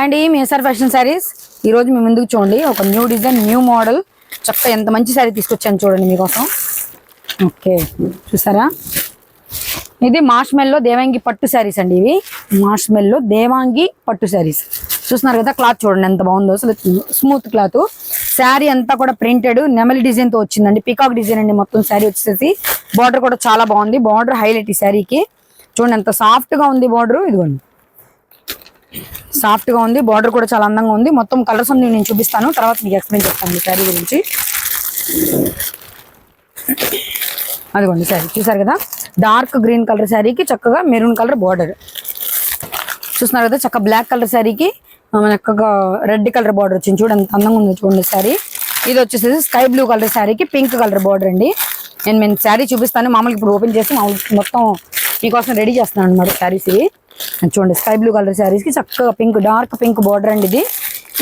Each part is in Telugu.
అండ్ అండి మీ ఫ్యాషన్ శారీస్ ఈరోజు మీ ముందుకు చూడండి. ఒక న్యూ డిజైన్ న్యూ మోడల్. చక్క ఎంత మంచి శారీ తీసుకొచ్చాను చూడండి మీకోసం. ఓకే చూసారా? ఇది మాష్మెల్లో దేవాంగి పట్టు శారీస్ అండి ఇవి. మాష్మెల్లో దేవాంగి పట్టు శారీస్. చూస్తున్నారు కదా క్లాత్ చూడండి ఎంత బాగుందో. అసలు స్మూత్ క్లాత్. శారీ అంతా కూడా ప్రింటెడ్ నెమలి డిజైన్తో వచ్చిందండి. పీకాక్ డిజైన్ అండి మొత్తం శారీ వచ్చేసి. బార్డర్ కూడా చాలా బాగుంది. బార్డర్ హైలైట్ ఈ శారీకి. చూడండి ఎంత సాఫ్ట్గా ఉంది బార్డర్. ఇదిగోండి. సాఫ్ట్గా ఉంది బార్డర్ కూడా చాలా అందంగా ఉంది. మొత్తం కలర్స్ అన్ని నేను చూపిస్తాను. తర్వాత మీకు ఎక్స్ప్లెయిన్ చేస్తాను ఈ శారీ గురించి. అదిగోండి శారీ. చూసారు కదా? డార్క్ గ్రీన్ కలర్ శారీకి చక్కగా మెరూన్ కలర్ బార్డర్. చూస్తున్నారు కదా? చక్క బ్లాక్ కలర్ శారీకి చక్కగా రెడ్ కలర్ బార్డర్ వచ్చింది. చూడండి అందంగా ఉందో చూడండి శారీ. ఇది వచ్చేసి స్కై బ్లూ కలర్ శారీకి పింక్ కలర్ బార్డర్ అండి. నేను నేను శారీ చూపిస్తాను. మామూలుగా ఇప్పుడు ఓపెన్ చేసి మామూలు మొత్తం మీకోసం రెడీ చేస్తున్నాను అనమాట శారీస్ ఇవి. చూడండి స్కై బ్లూ కలర్ శారీస్కి చక్కగా పింక్ డార్క్ పింక్ బార్డర్ అండి ఇది.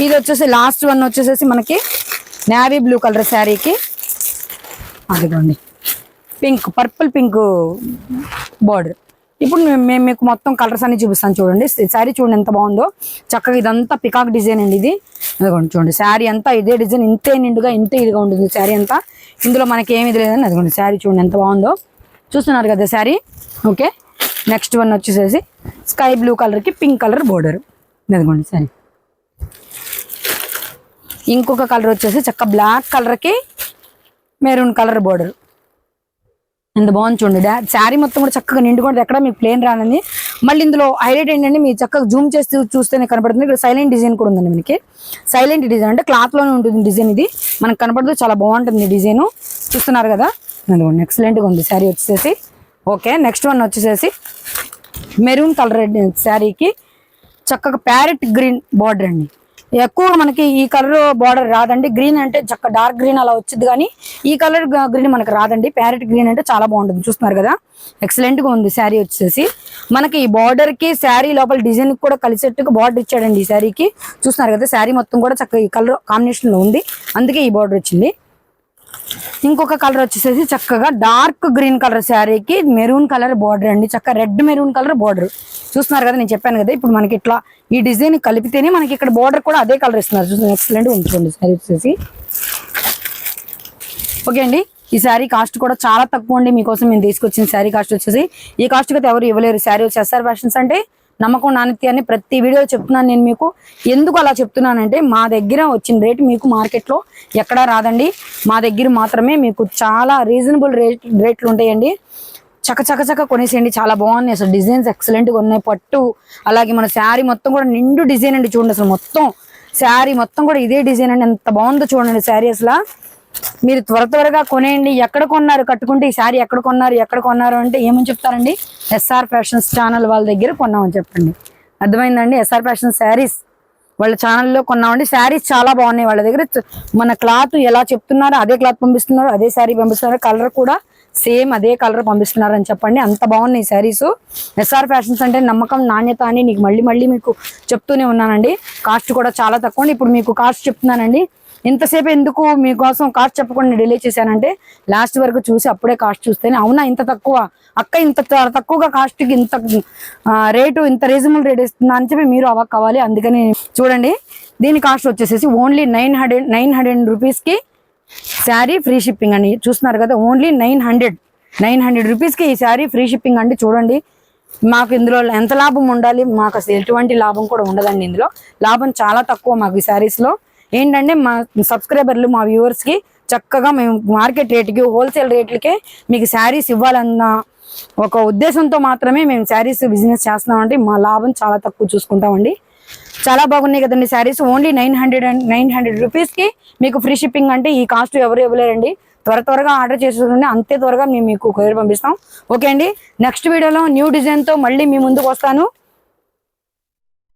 ఇది వచ్చేసి లాస్ట్ వన్ వచ్చేసేసి మనకి నేవీ బ్లూ కలర్ శారీకి. అదిగోండి. Pink purple pink border. ఇప్పుడు మేము మేము మీకు మొత్తం కలర్స్ అన్ని చూపిస్తాను చూడండి. శారీ చూడండి ఎంత బాగుందో. చక్కగా ఇదంతా పికాక్ డిజైన్ అండి ఇది. అదిగోండి చూడండి శారీ అంతా ఇదే డిజైన్ ఇంతే నిండుగా ఇంతే ఇదిగా ఉంటుంది శారీ అంతా. ఇందులో మనకి ఏమి ఇది లేదని అదిగోండి శారీ చూడండి ఎంత బాగుందో. చూస్తున్నారు కదా శారీ? ఓకే. నెక్స్ట్ వన్ వచ్చేసేసి స్కై బ్లూ కలర్కి పింక్ కలర్ బోర్డర్. ఇదిగోండి సరే. ఇంకొక కలర్ వచ్చేసి చక్క బ్లాక్ కలర్కి మెరూన్ కలర్ బోర్డర్. ఎంత బాగుంది చూడండి. డా- శారీ మొత్తం కూడా చక్కగా నిండుకుంటుంది. ఎక్కడ మీకు ప్లేన్ రానండి మళ్ళీ ఇందులో హైలైట్ ఏంటంటే మీరు చక్కగా జూమ్ చేసి చూస్తేనే కనపడుతుంది. ఇక్కడ సైలెంట్ డిజైన్ కూడా ఉందండి మనకి. సైలెంట్ డిజైన్ అంటే క్లాత్లోనే ఉంటుంది డిజైన్ ఇది. మనకు కనపడదు. చాలా బాగుంటుంది డిజైన్. చూస్తున్నారు కదా? అదిగోండి ఎక్సలెంట్గా ఉంది. శారీ వచ్చేసి ఓకే. నెక్స్ట్ వన్ వచ్చేసేసి మెరూన్ కలర్ శారీకి చక్కగా ప్యారెట్ గ్రీన్ బార్డర్ అండి. ఎక్కువగా మనకి ఈ కలర్ బార్డర్ రాదండి. గ్రీన్ అంటే చక్క డార్క్ గ్రీన్ అలా వచ్చింది కానీ ఈ కలర్ గ్రీన్ మనకు రాదండి. ప్యారెట్ గ్రీన్ అంటే చాలా బాగుంటుంది. చూస్తున్నారు కదా? ఎక్సలెంట్గా ఉంది శారీ వచ్చేసి. మనకి ఈ బార్డర్కి శారీ లోపల డిజైన్ కూడా కలిసేట్టుగా బార్డర్ ఇచ్చాడండి ఈ శారీకి. చూస్తున్నారు కదా? శారీ మొత్తం కూడా చక్కగా ఈ కలర్ కాంబినేషన్లో ఉంది. అందుకే ఈ బార్డర్ వచ్చింది. ఇంకొక కలర్ వచ్చేసేసి చక్కగా డార్క్ గ్రీన్ కలర్ శారీకి మెరూన్ కలర్ బార్డర్ అండి. చక్క రెడ్ మెరూన్ కలర్ బార్డర్. చూస్తున్నారు కదా నేను చెప్పాను కదా ఇప్పుడు మనకి ఇట్లా ఈ డిజైన్ కలిపితేనే మనకి ఇక్కడ బార్డర్ కూడా అదే కలర్ ఇస్తున్నారు. చూసి ఎక్సలెంట్ ఉంటుంది శారీ వచ్చేసి. ఓకే అండి ఈ శారీ కాస్ట్ కూడా చాలా తక్కువ అండి. మీకోసం మేము తీసుకొచ్చిన శారీ కాస్ట్ వచ్చేసి ఈ కాస్ట్ అయితే ఎవరు ఇవ్వలేరు. శారీ వచ్చి ఎస్ఆర్ ఫ్యాషన్స్ అంటే నమ్మకం నాణ్యతని ప్రతి వీడియో చెప్తున్నాను నేను మీకు. ఎందుకు అలా చెప్తున్నానంటే మా దగ్గర వచ్చిన రేట్ మీకు మార్కెట్లో ఎక్కడా రాదండి. మా దగ్గర మాత్రమే మీకు చాలా రీజనబుల్ రేట్ రేట్లు ఉంటాయండి. చక చక చక కొనేసేయండి చాలా బాగున్నాయి. అసలు డిజైన్స్ ఎక్సలెంట్గా ఉన్నాయి. పట్టు అలాగే మన శారీ మొత్తం కూడా నిండు డిజైన్ అండి చూడండి అసలు మొత్తం. శారీ మొత్తం కూడా ఇదే డిజైన్ అండి. ఎంత బాగుందో చూడండి శారీ అసలు. మీరు త్వర త్వరగా కొనేయండి. ఎక్కడ కొన్నారు? కట్టుకుంటే ఈ సారీ ఎక్కడ కొన్నారు? ఎక్కడ కొన్నారు? అంటే ఏమని చెప్తారండి? ఎస్ఆర్ ఫ్యాషన్స్ ఛానల్ వాళ్ళ దగ్గర కొన్నామని చెప్పండి. అర్థమైందండి? ఎస్ఆర్ ఫ్యాషన్ శారీస్ వాళ్ళ ఛానల్లో కొన్నామండి. శారీస్ చాలా బాగున్నాయి వాళ్ళ దగ్గర. మన క్లాత్ ఎలా చెప్తున్నారో అదే క్లాత్ పంపిస్తున్నారు. అదే శారీ పంపిస్తున్నారు. కలర్ కూడా సేమ్ అదే కలర్ పంపిస్తున్నారు అని చెప్పండి. అంత బాగున్నాయి శారీస్ ఎస్ఆర్ ఫ్యాషన్స్ అంటే నమ్మకం నాణ్యత అని నీకు మళ్ళీ మళ్ళీ మీకు చెప్తూనే ఉన్నానండి. కాస్ట్ కూడా చాలా తక్కువ ఇప్పుడు మీకు కాస్ట్ చెప్తున్నానండి. ఇంతసేపు ఎందుకు మీకోసం కాస్ట్ చెప్పకుండా డిలే చేశానంటే లాస్ట్ వరకు చూసి అప్పుడే కాస్ట్ చూస్తేనే అవునా ఇంత తక్కువ? అక్క ఇంత తక్కువగా కాస్ట్కి ఇంత రేటు ఇంత రీజనబుల్ రేట్ ఇస్తుందా అని చెప్పి మీరు అవాక్ కావాలి అందుకని చూడండి దీని కాస్ట్ వచ్చేసేసి only nine hundred nine hundred రూపీస్కి శారీ ఫ్రీ షిప్పింగ్ అండి. చూస్తున్నారు కదా only nine hundred nine hundred రూపీస్కి ఈ శారీ ఫ్రీ షిప్పింగ్ అండి. చూడండి మాకు ఇందులో ఎంత లాభం ఉండాలి? మాకు అసలు ఎటువంటి లాభం కూడా ఉండదండి ఇందులో. లాభం చాలా తక్కువ మాకు ఈ శారీస్లో. ఏంటంటే మా సబ్స్క్రైబర్లు మా వ్యూవర్స్కి చక్కగా మేము మార్కెట్ రేట్కి హోల్సేల్ రేట్లకే మీకు శారీస్ ఇవ్వాలన్న ఒక ఉద్దేశంతో మాత్రమే మేము శారీస్ బిజినెస్ చేస్తున్నామంటే మా లాభం చాలా తక్కువ చూసుకుంటామండి. చాలా బాగున్నాయి కదండి saris. Only nine hundred and nine hundred రూపీస్కి మీకు ఫ్రీ షిప్పింగ్ అంటే ఈ కాస్ట్ ఎవరు ఇవ్వలేరండి. త్వర త్వరగా ఆర్డర్ చేసుకోండి అంతే త్వరగా మేము మీకు కొరియర్ పంపిస్తాం. ఓకే అండి. నెక్స్ట్ వీడియోలో న్యూ డిజైన్తో మళ్ళీ మీ ముందుకు వస్తాను.